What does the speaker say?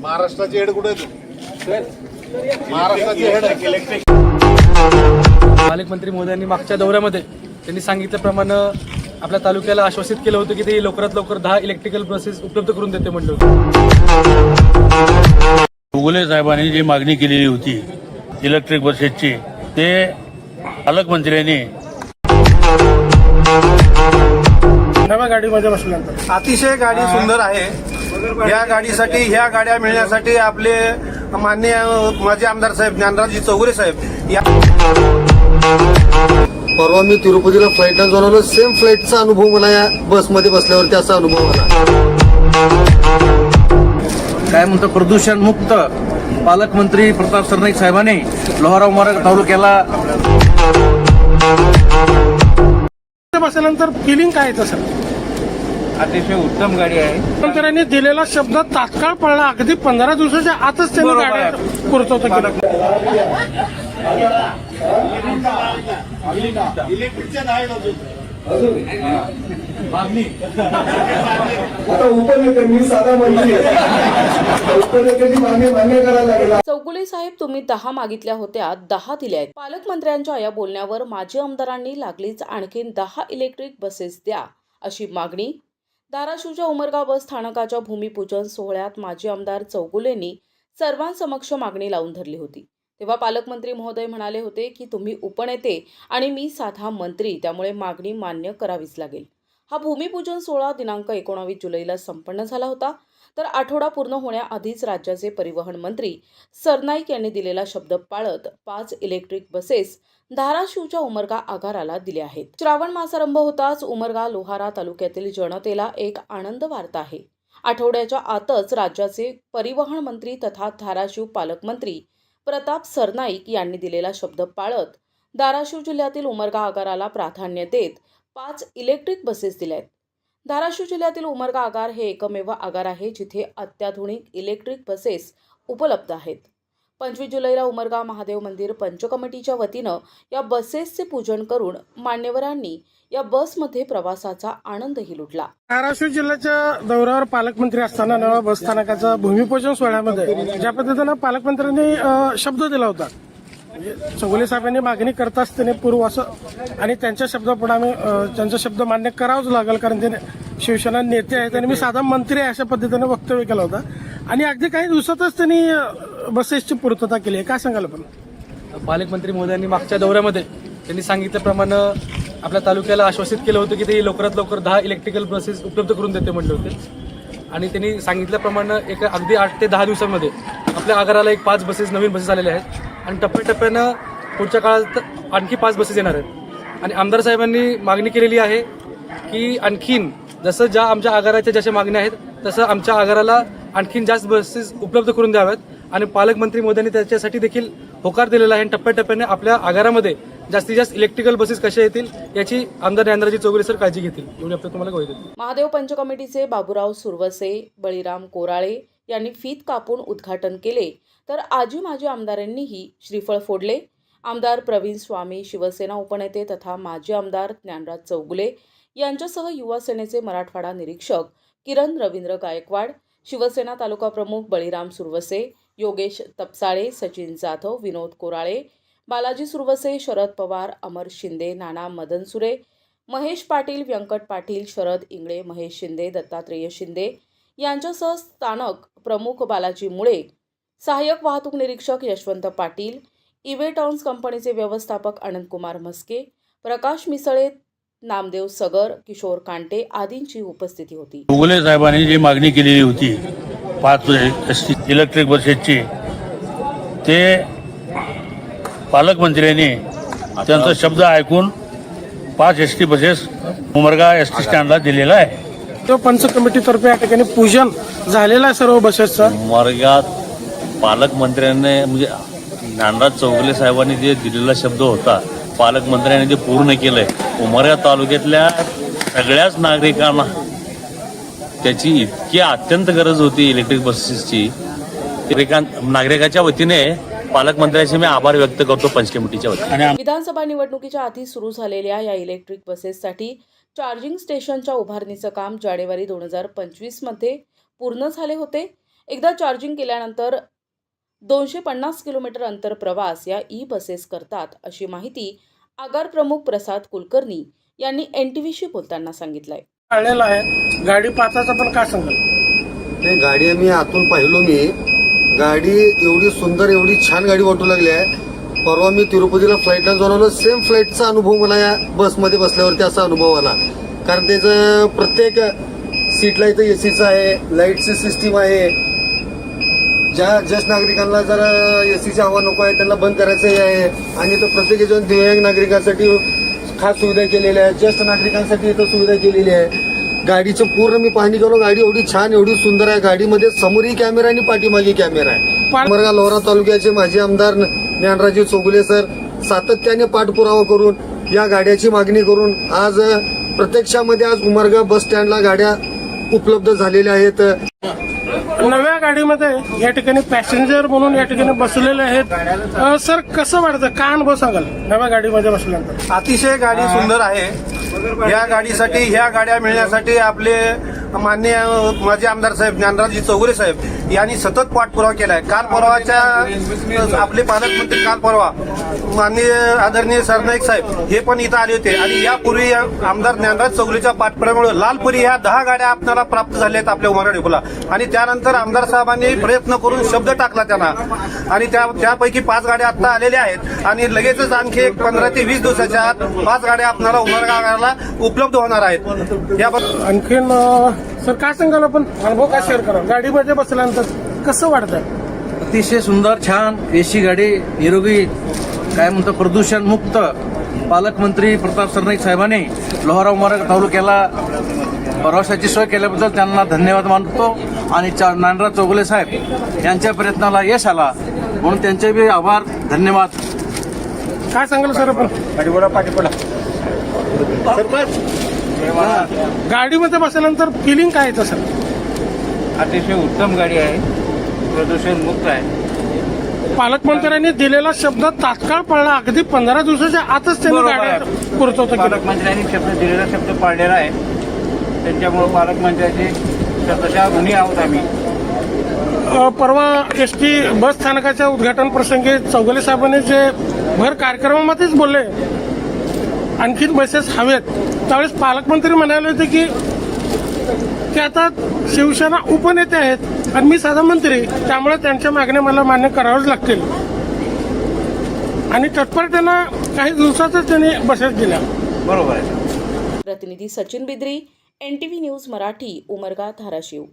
महाराष्ट्राची हेड कुठे महाराष्ट्राची हेड पालकमंत्री मोदयांनी मागच्या दौऱ्यामध्ये त्यांनी सांगितल्याप्रमाणे आपल्या तालुक्याला आश्वासित केलं होतं की ते लवकरात लवकर दहा इलेक्ट्रिकल बसेस उपलब्ध करून देते म्हणलं होतं. उगले साहेबांनी जी मागणी केलेली होती इलेक्ट्रिक बसेसची ते पालकमंत्र्यांनी नव्या गाडीमध्ये बसल्यानंतर अतिशय गाडी सुंदर आहे. या गाडीसाठी ह्या गाड्या मिळण्यासाठी आपले मान्य माजी आमदार साहेब ज्ञानराजजी चौगुले साहेब या परवा मी तिरुपतीला फ्लाईटला जाऊन सेम फ्लाईटचा अनुभव मला या बसमध्ये बसल्यावरती असा अनुभव आला. काय म्हणतो प्रदूषण मुक्त पालकमंत्री प्रताप सरनाईक साहेबांनी लोहारा मार्ग तालुक्याला बसल्यानंतर फिलिंग काय येतं सर अतिशय उत्तम गाडी आहे. मुख्यमंत्र्यांनी दिलेला शब्द तात्काळ पडला अगदी पंधरा दिवसाच्या आतच त्यांनी बरोबर गाड्या आहे. पूर्तवता केलं. इलेक्ट्रिकच्या नाही अजून आता उपनेत्यांनी साधा मंत्री उपनेत्यांनी मागणी मान्य करायला लागेल. चौगुले साहेब तुम्ही दहा मागितल्या होत्या दहा दिल्या आहेत. पालकमंत्र्यांच्या या बोलण्यावर माजी आमदारांनी लागलीच आणखीन दहा इलेक्ट्रिक बसेस द्या अशी मागणी धाराशिवच्या उमरगा बस स्थानकाच्या भूमिपूजन सोहळ्यात माजी आमदार चौगुलेंनी सर्वांसमक्ष मागणी लावून धरली होती. तेव्हा पालकमंत्री महोदय म्हणाले होते की तुम्ही उपनेते आणि मी साधा मंत्री त्यामुळे मागणी मान्य करावीच लागेल. हा भूमिपूजन सोहळा दिनांक एकोणावीस जुलैला संपन्न झाला होता. तर आठवडा पूर्ण होण्याआधीच राज्याचे परिवहन मंत्री सरनाईक यांनी दिलेला शब्द पाळत पाच इलेक्ट्रिक बसेस धाराशिवच्या उमरगा आगाराला दिल्या आहेत. श्रावण मासारंभ होताच उमरगा लोहारा तालुक्यातील जनतेला एक आनंद वार्ता आहे. आठवड्याच्या आतच राज्याचे परिवहन मंत्री तथा धाराशिव पालकमंत्री प्रताप सरनाईक यांनी दिलेला शब्द पाळत धाराशिव जिल्ह्यातील उमरगा आगाराला प्राधान्य देत पाच इलेक्ट्रिक बसेस दिल्या आहेत. धाराशिव जिल्ह्यातील उमरगा आगार हे एकमेव आगार आहे जिथे अत्याधुनिक इलेक्ट्रिक बसेस उपलब्ध आहेत. पंचवीस जुलैला उमरगा महादेव मंदिर पंचकमिटीच्या वतीनं या बसेसचे पूजन करून मान्यवरांनी या बसमध्ये प्रवासाचा आनंदही लुटला. धाराशिव जिल्ह्याच्या दौऱ्यावर पालकमंत्री असताना नव्या बस स्थानकाचा भूमिपूजन सोहळ्यामध्ये ज्या पद्धतीनं पालकमंत्र्यांनी शब्द दिला होता म्हणजे चौगुले साहेबांनी मागणी करत असताना पूर्व असं आणि त्यांच्या शब्दापुढे आम्ही त्यांचा शब्द मान्य करावाच लागेल कारण ते शिवसेना नेते आहेत आणि मी साधा मंत्री आहे अशा पद्धतीनं वक्तव्य केलं होतं. आणि अगदी काही दिवसातच त्यांनी बसेसची पूर्तता केली आहे. काय सांगाल आपण? पालकमंत्री मोदयांनी मागच्या दौऱ्यामध्ये त्यांनी सांगितल्याप्रमाणे आपल्या तालुक्याला आश्वासित केलं होतं की ते लवकरात लवकर दहा इलेक्ट्रिकल बसेस उपलब्ध करून देते म्हटले होते. आणि त्यांनी सांगितल्याप्रमाणे एक अगदी आठ ते दहा दिवसांमध्ये आपल्या आगाराला एक पाच बसेस नवीन बसेस आलेल्या आहेत. आणि टप्प्याटप्प्यानं पुढच्या काळात आणखी पाच बसेस येणार आहेत. आणि आमदार साहेबांनी मागणी केलेली आहे की आणखीन जसं ज्या आमच्या आगाराच्या जशा मागण्या आहेत तसं आमच्या आगाराला आणखीन जास्त बसेस उपलब्ध करून द्याव्यात. आणि पालकमंत्री मोदींनी त्याच्यासाठी देखील होकार दिलेला आहे आणि टप्प्याटप्प्याने आपल्या आगारामध्ये जास्तीत जास्त इलेक्ट्रिकल बसेस कशा येतील याची आमदार ज्ञानराजी चौगुले सर काळजी घेतील. एवढी आपलं तुम्हाला महादेव पंच कमिटीचे बाबूराव सुरवसे बळीराम कोराळे यांनी फीत कापून उद्घाटन केले. तर आजी माजी आमदारांनीही श्रीफळ फोडले. आमदार प्रवीण स्वामी शिवसेना उपनेते तथा माजी आमदार ज्ञानराज चौगुले यांच्यासह युवा सेनेचे मराठवाडा निरीक्षक किरण रवींद्र गायकवाड शिवसेना तालुका प्रमुख बळीराम सुरवसे योगेश तपसाळे सचिन जाधव विनोद कोराळे बालाजी सुरवसे शरद पवार अमर शिंदे नाना मदन सुरे महेश पाटील व्यंकट पाटील शरद इंगळे महेश शिंदे दत्तात्रेय शिंदे यांच्यासह स्थानक प्रमुख बालाजी मुळे सहाय्यक वाहतूक निरीक्षक यशवंत पाटील इवेटॉन्स कंपनीचे व्यवस्थापक अनंतकुमार म्हस्के प्रकाश मिसळे नामदेव सगर किशोर कांटे आदींची उपस्थिती होती. उगले साहेबांनी जी मागणी केलेली होती पाच इलेक्ट्रिक बसेसची ते पालकमंत्र्यांनी त्यांचा शब्द ऐकून पाच S T buses Umarga S T स्टँडला दिलेला आहे. पंच कमिटीतर्फे या ठिकाणी पूजन झालेलं आहे सर्व बसेसचं. वर्गात पालकमंत्र्यांनी म्हणजे ज्ञानराज चौगुले साहेबांनी जे दिलेला शब्द होता पालकमंत्र्यांनी जे पूर्ण केलंय उमरगा तालुक्यातल्या सगळ्याच नागरिकांना त्याची इतकी अत्यंत गरज होती इलेक्ट्रिक बसेसची नागरिकां- नागरिकाच्या वतीने पालकमंत्र्यांचे मी आभार व्यक्त करतो पंच कमिटीच्या वतीने. आणि विधानसभा निवडणुकीच्या आधी सुरू झालेल्या या इलेक्ट्रिक बसेससाठी चार्जिंग स्टेशनच्या उभारणीचं काम जानेवारी दोन हजार पंचवीसमध्ये पूर्ण झाले होते. एकदा चार्जिंग केल्यानंतर दोनशे पन्नास किलोमीटर अंतर प्रवास या ई बसेस करतात अशी माहिती आगार प्रमुख प्रसाद कुलकर्णी यांनी एन टी व्हीशी बोलताना सांगितलंय. आलेला आहे. गाडी पाचाचा पण काय सांगाल नाही गाडी मी आतून पाहिलो मी. गाडी एवढी सुंदर एवढी छान गाडी वाटू लागली आहे. परवा मी तिरुपतीला फ्लाईटला जाऊन आलो. सेम फ्लाईटचा अनुभव मला या बसमध्ये बसल्यावरती असा अनुभव आला. कारण त्याचं प्रत्येक सीटला इथं एसीचं आहे लाईटची सिस्टीम आहे. ज्या ज्येष्ठ नागरिकांना जर एसीची हवा नको आहे त्यांना बंद करायचं हे आहे. आणि इथं प्रत्येक याच्यावर दिव्यांग नागरिकांसाठी खास सुविधा केलेल्या आहेत. ज्येष्ठ नागरिकांसाठी इथं सुविधा केलेली आहे. गाडीचं पूर्ण मी पाहणी केलो. गाडी एवढी छान एवढी सुंदर आहे. गाडीमध्ये समोरही कॅमेरा आणि पाठीमागे कॅमेरा आहे. लोहरा तालुक्याचे माजी आमदार ज्ञानराजी चौगुले सर सातत्याने पाठपुरावा करून या गाड्याची मागणी करून आज प्रत्यक्षामध्ये आज उमरगा बस स्टँडला गाड्या उपलब्ध झालेल्या आहेत. नव्या गाडीमध्ये या ठिकाणी पॅसेंजर म्हणून या ठिकाणी बसलेले आहेत. सर कसं वाटतं? काय अनुभव सांगाल नव्या गाडीमध्ये बसल्यानंतर? अतिशय गाडी सुंदर आहे. या गाडीसाठी ह्या गाड्या मिळण्यासाठी आपले माननीय माजी आमदार साहेब ज्ञानराजजी चौगुले साहेब यांनी सतत पाठपुरावा केलाय. काल परवाच्या आपले पालकमंत्री काल परवा माननीय आदरणीय सरनाईक साहेब हे पण इथं आले होते. आणि यापूर्वी या आमदार ज्ञानराज चौगुलेच्या पाठपुरामुळे लालपुरी ह्या दहा गाड्या आपल्याला प्राप्त झाल्या आहेत आपल्या उमरा डेपोला आणि त्यानंतर आमदार साहेबांनी प्रयत्न करून शब्द टाकला त्यांना. आणि त्या त्यापैकी पाच गाड्या आता आलेल्या आहेत. आणि लगेचच आणखी एक पंधरा ते वीस दिवसाच्या आत पाच गाड्या आपल्याला उमरगाला उपलब्ध होणार आहेत. याबद्दल आणखीन सर काय सांगाल आपण? अनुभव काय शेअर करा गाडीमध्ये बसल्यानंतर कसं वाटतं अतिशय सुंदर छान. एसी गाडी निरोगी काय म्हणतो प्रदूषण मुक्त पालकमंत्री प्रताप सरनाईक साहेबांनी लोहारा उमरा तालुक्याला प्रवासाची सोय केल्याबद्दल त्यांना धन्यवाद मानतो. आणि चा- नानराज चौगुले साहेब यांच्या प्रयत्नाला यश आला. म्हणून त्यांचे बी आभार धन्यवाद. काय सांगाल सर आपण? गाडीमध्ये बसल्यानंतर फिलिंग काय येतं सर अतिशय उत्तम गाडी आहे. प्रदूषण मुक्त आहे. पालकमंत्र्यांनी दिलेला शब्द तात्काळ पडला अगदी पंधरा दिवसाच्या आतच त्यांनी गाड्या. पूर्तवता पालकमंत्र्यांनी शब्द दिलेला शब्द पाळलेला आहे. त्यांच्यामुळे पालकमंत्र्याचे शब्दशः ऋणी आहोत आम्ही. परवा एस टी बस स्थानकाच्या उद्घाटन प्रसंगी चौगले साहेबांनी जे भर कार्यक्रमामध्येच बोलले आणखीन बसेस हवेत. त्यावेळेस पालकमंत्री म्हणाले होते की की आता शिवसेना उपनेते आहेत आणि मी साधा मंत्री त्यामुळे त्यांच्या मागण्या मला मान्य कराव्याच लागतील. आणि तत्परतेनं काही दिवसातच त्यांनी बसेस दिल्या. बरोबर आहे. प्रतिनिधी Sachin Bidri N T V news Marathi Umarga Dharashiv.